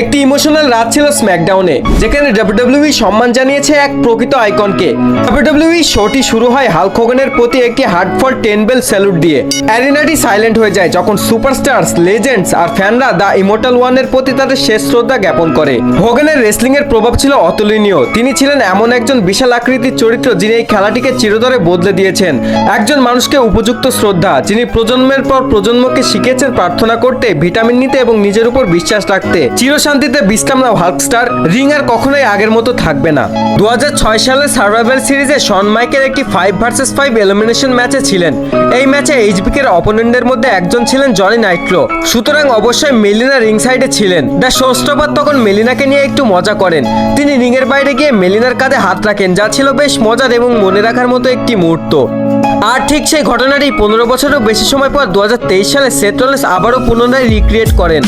একটি ইমোশনাল রাত ছিল স্ম্যাকডাউনে যেখানে ডাব্লিউডাব্লিউই সম্মান জানিয়েছে এক প্রকৃত আইকনকে। ডাব্লিউডাব্লিউই শোটি শুরু হয় হাল্ক হোগানের প্রতি একটি হার্টফল টেন বেল স্যালুট দিয়ে। অ্যারিনাটি সাইলেন্ট হয়ে যায় যখন সুপারস্টার্স লেজেন্ডস আর ফ্যানরা দ্য ইমোর্টাল ওয়ানের প্রতি তাদের শেষ শ্রদ্ধা জ্ঞাপন করে। হোগানের রেসলিং এর প্রভাব ছিল অতুলনীয়। তিনি ছিলেন এমন একজন বিশাল আকৃতির চরিত্র যিনি এই খেলাটিকে চিরদরে বদলে দিয়েছেন। একজন মানুষকে উপযুক্ত শ্রদ্ধা, যিনি প্রজন্মের পর প্রজন্মকে শিখেছেন প্রার্থনা করতে, ভিটামিন নিতে এবং নিজের উপর বিশ্বাস রাখতে। চিরশান্তিতে বিশ্রাম নাও হাল্কস্টার রিং আর কখনোই আগের মতো থাকবে না। দু সালের সার্ভাইভাল সিরিজে শন মাইকের একটি ফাইভ ভার্সেস ফাইভ এলিমিনেশন ম্যাচে ছিলেন। এই ম্যাচে এইচবিকের অপোনেন্টদের মধ্যে একজন ছিলেন জনি নাইট্রো। সুতরাং অবশ্যই মেলিনা রিং সাইডে ছিলেন। দ্য শোস্টপার তখন মেলিনাকে নিয়ে একটু মজা করেন। তিনি রিংয়ের বাইরে গিয়ে মেলিনার কাঁধে হাত রাখেন, যা ছিল বেশ মজার এবং মনে রাখার মতো একটি মুহূর্ত। আর ঠিক সেই ঘটনাটি পনেরো বছরেরও বেশি সময় পর দু হাজার তেইশ সালে সেট্রলেস আবারও পুনরায় রিক্রিয়েট করেন।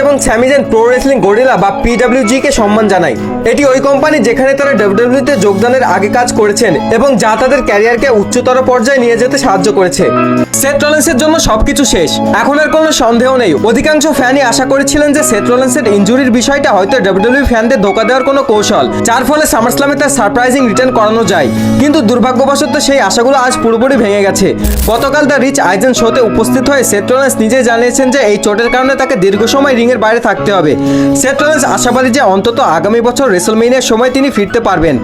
এবং স্যামিজেন প্রো রেসলিং গরিলা বা পিডব্লিউজিকে সম্মান জানায় এটি ওই কোম্পানি যেখানে তারা ডাব্লিউডব্লিউ তে যোগদানের আগে কাজ করেছেন এবং যা তাদের ক্যারিয়ারকে উচ্চতর পর্যায়ে নিয়ে যেতে সাহায্য করেছে। সেট রলেন্সের জন্য সবকিছু শেষ। এখন আর কোনো সন্দেহ নেই। অধিকাংশ ফ্যানই আশা করেছিলেন যে সেট রলেন্সের ইনজুরির বিষয়টা হয়তো ডাব্লিউডব্লিউ ফ্যানদের ধোকা দেওয়ার কোনো কৌশল, যার ফলে সামারস্লামে তার সারপ্রাইজিং রিটার্ন করানো যায়। কিন্তু দুর্ভাগ্যবশত সেই আশাগুলো আজ পুরোপুরি ভেঙে গেছে। গতকাল দ্য রিচ আইজেন শোতে উপস্থিত হয়ে সেট রলেন্স নিজে জানিয়েছেন যে এই চোটের কারণে তাকে দীর্ঘ সময় রিংয়ের বাইরে থাকতে হবে। সেট রলেন্স আশাবাদী যে অন্তত আগামী বছর রেসলমেনিয়ার সময় তিনি ফিরতে পারবেন।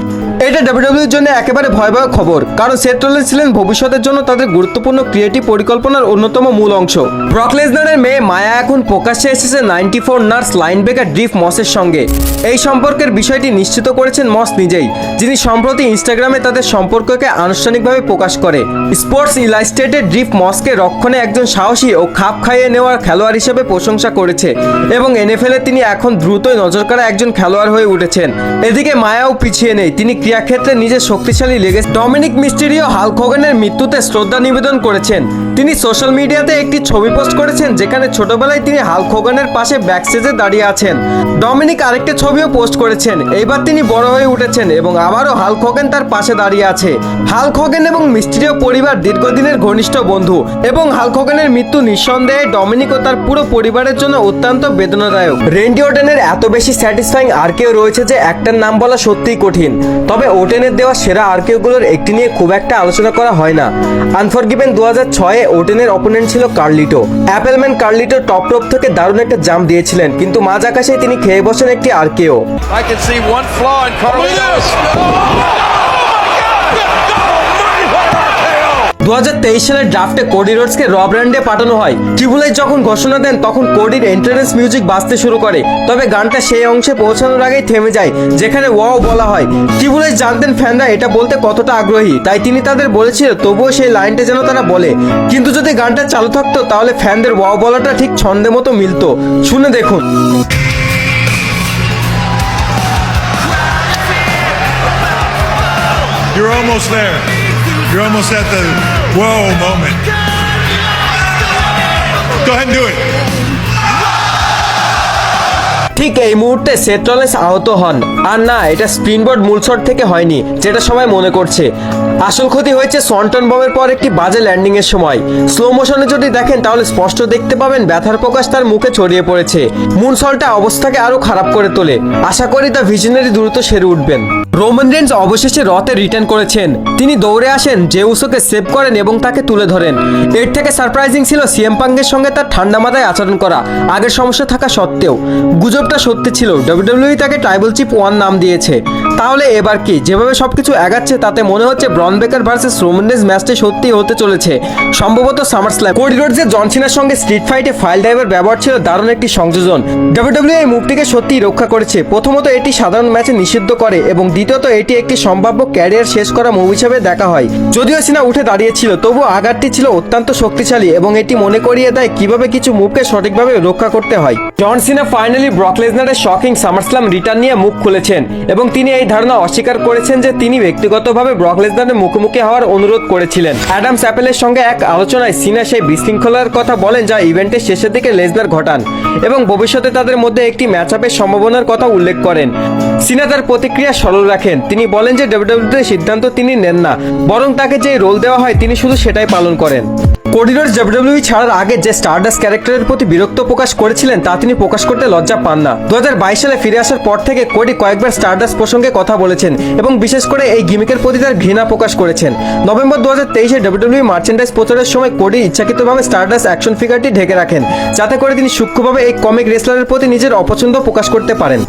এটা ডাব্লিউডব্লিউর জন্য একেবারে ভয়াবহ খবর, কারণ সেট ছিলেন ভবিষ্যতের জন্য তাদের গুরুত্বপূর্ণ ক্রিয়েটিভ পরিকল্পনার অন্যতম মূল অংশ। ব্রক লেসনারের মেয়ে মায়া এখন প্রকাশ্যে এসেছে নাইনটি ফোর নার্স লাইনবেকার ড্রিফ মসের সঙ্গে। এই সম্পর্কের বিষয়টি নিশ্চিত করেছেন মস নিজেই, যিনি সম্প্রতি ইনস্টাগ্রামে তাদের সম্পর্ককে আনুষ্ঠানিকভাবে প্রকাশ করে। স্পোর্টস ইলাস্ট্রেটেড ড্রিফ মসকে রক্ষণে একজন সাহসী ও খাপ খাইয়ে নেওয়ার খেলোয়াড় হিসেবে প্রশংসা করেছে, এবং এনএফএলে তিনি এখন দ্রুতই নজর করা একজন খেলোয়াড় হয়ে উঠেছেন। এদিকে মায়াও পিছিয়ে নেই, তিনি ক্রীড়াক্ষেত্রে নিজের শক্তিশালী লেগে ডমিনিক মিস্টেরিও হাল খোগানের মৃত্যুতে শ্রদ্ধা নিবেদন করেছেন। তিনি সোশ্যাল মিডিয়াতে একটি ছবি পোস্ট করেছেন, যেখানে ছোটবেলায় তিনি হাল হোগানের পাশে ব্যাকস্টেজে দাঁড়িয়ে আছেন। ডমিনিক আরেকটা ছবিও পোস্ট করেছেন। এইবার তিনি বড় হয়ে উঠেছেন এবং আবারও হাল হোগেন তার পাশে দাঁড়িয়ে আছে। হাল হোগেন এবং মিস্ট্রিয় পরিবার দীর্ঘদিনের ঘনিষ্ঠ বন্ধু এবং হাল হোগেনের মৃত্যু নিঃসন্দেহে ডমিনিক ও তার পুরো পরিবারের জন্য অত্যন্ত বেদনাদায়ক। রেন্ডি ওটেনের এত বেশি স্যাটিসফাইং আর কেউ রয়েছে যে একটার নাম বলা সত্যিই কঠিন। তবে ওটেনের দেওয়া সেরা আর্কেওগুলোর একটি নিয়ে খুব একটা আলোচনা করা হয় না। আনফরগিভেন দু হাজার ছয়ে ওটেনের অপোনেন্ট ছিল কার্লিটো অ্যাপেলম্যান কার্লিটো টপ রোপ থেকে দারুণ একটা জাম দিয়েছিলেন কিন্তু মাঝ আকাশে তিনি খেয়ে বসেন একটি আর্কেও দু হাজার তেইশ সালের ড্রাফটে কোডি রোডসকে র ব্র্যান্ডে পাঠানো হয়। ট্রিবুলাই যখন ঘোষণা দেন, তখন কোডির এন্ট্রান্স মিউজিক বাজতে শুরু করে। তবে গানটা সেই অংশে পৌঁছানোর আগেই থেমে যায়, যেখানে ওয়াও বলা হয়। ট্রিবুলাই জানতেন ফ্যানরা এটা বলতে কতটা আগ্রহী, তাই তিনি তাদের বলেছিল, তবুও সেই লাইনটা যেন তারা বলে। কিন্তু যদি গানটা চালু থাকতো, তাহলে ফ্যানদের ওয়াও বলাটা ঠিক ছন্দে মতো মিলতো। শুনে দেখুন। You're almost there. You're almost at the whoa moment. Go ahead and do it. ঠিক এই মুহূর্তে সেট্রলেস আহত হন। আর না, এটা স্প্রিনবোর্ড মূল শট থেকে হয়নি, যেটা সবাই মনে করছে। আসল ক্ষতি হয়েছে সন্টন বমের পর একটি বাজে ল্যান্ডিং এর সময়। স্লো মোশনে যদি দেখেন, তাহলে স্পষ্ট দেখতে পাবেন ব্যথার প্রকাশ তার মুখে ছড়িয়ে পড়েছে। মুনসলটা অবস্থাকে আরও খারাপ করে তোলে। আশা করি দ্য ভিশনারি দ্রুত সেরে উঠবেন। রোমান রেন্স অবশেষে রতে রিটার্ন করেছেন। তিনি দৌড়ে আসেন, জেউসোকে সেভ করেন এবং তাকে তুলে ধরেন। এর থেকে সারপ্রাইজিং ছিল সিএম পাঙ্গের সঙ্গে তার ঠান্ডা মাথায় আচরণ করা, আগের সমস্যা থাকা সত্ত্বেও। গুজবটা সত্যি ছিল। ডাব্লিউডব্লিউই তাকে ট্রাইবল চিপ ওয়ান নাম দিয়েছে। তাহলে এবার কি? যেভাবে সবকিছু এগাচ্ছে, তাতে মনে হচ্ছে ব্রন বেকার ভার্সেস রোমান ম্যাচটি সত্যি হতে চলেছে। সম্ভবত সামার স্ল্যাম কোডি রোডসের জনসিনার সঙ্গে স্ট্রিট ফাইটে ফাইল ড্রাইভার ব্যবহার ছিল দারুণ একটি সংযোজন। ডাব্লিউডব্লিউ এই মুভটিকে সত্যিই রক্ষা করেছে। প্রথমত এটি সাধারণ ম্যাচে নিষিদ্ধ করে এবং দ্বিতীয়ত এটি একটি সম্ভাব্য ক্যারিয়ার শেষ করা মুভ হিসেবে দেখা হয়। যদিও সিনা উঠে দাঁড়িয়েছিল, তবু আঘাতটি ছিল অত্যন্ত শক্তিশালী এবং এটি মনে করিয়ে দেয় কীভাবে কিছু মুভকে সঠিকভাবে রক্ষা করতে হয়। জন সিনা ফাইনালি ব্রক লেজনারের শকিং সামারস্লাম রিটার্ন নিয়ে মুখ খুলেছেন এবং তিনি এই ধারণা অস্বীকার করেছেন যে তিনি ব্যক্তিগতভাবে ব্রক লেজনারের মুখোমুখি হওয়ার অনুরোধ করেছিলেন। অ্যাডাম স্যাপেলের সঙ্গে এক আলোচনায় সিনা সেই বিশৃঙ্খলার কথা বলেন যা ইভেন্টের শেষের দিকে লেজনার ঘটান এবং ভবিষ্যতে তাদের মধ্যে একটি ম্যাচ আপের সম্ভাবনার কথা উল্লেখ করেন। সিনা তার প্রতিক্রিয়া সরল রাখেন। তিনি বলেন যে ডাব্লিউডাব্লিউতে সিদ্ধান্ত তিনি নেন না, বরং তাকে যে রোল দেওয়া হয় তিনি শুধু সেটাই পালন করেন। কোডিরোর ডাব্লিউডাব্লিউই ছাড়ার আগে যে স্টারডাস ক্যারেক্টারের প্রতি বিরক্ত প্রকাশ করেছিলেন তা তিনি প্রকাশ করতে লজ্জা পান না। দু হাজার বাইশ সালে ফিরে আসার পর থেকে কোটি কয়েকবার স্টারডাস প্রসঙ্গে কথা বলেছেন এবং বিশেষ করে এই গিমিকের প্রতি তার ঘৃণা প্রকাশ করেছেন। নভেম্বর দু হাজার তেইশে ডব্লিউডব্লিউ মার্চেন্ডাইজ প্রচারের সময় কোডি ইচ্ছাকৃতভাবে স্টারডাস অ্যাকশন ফিগারটি ঢেকে রাখেন, যাতে করে তিনি সূক্ষ্মভাবে এই কমিক রেসলারের প্রতি নিজের অপছন্দ প্রকাশ করতে পারেন।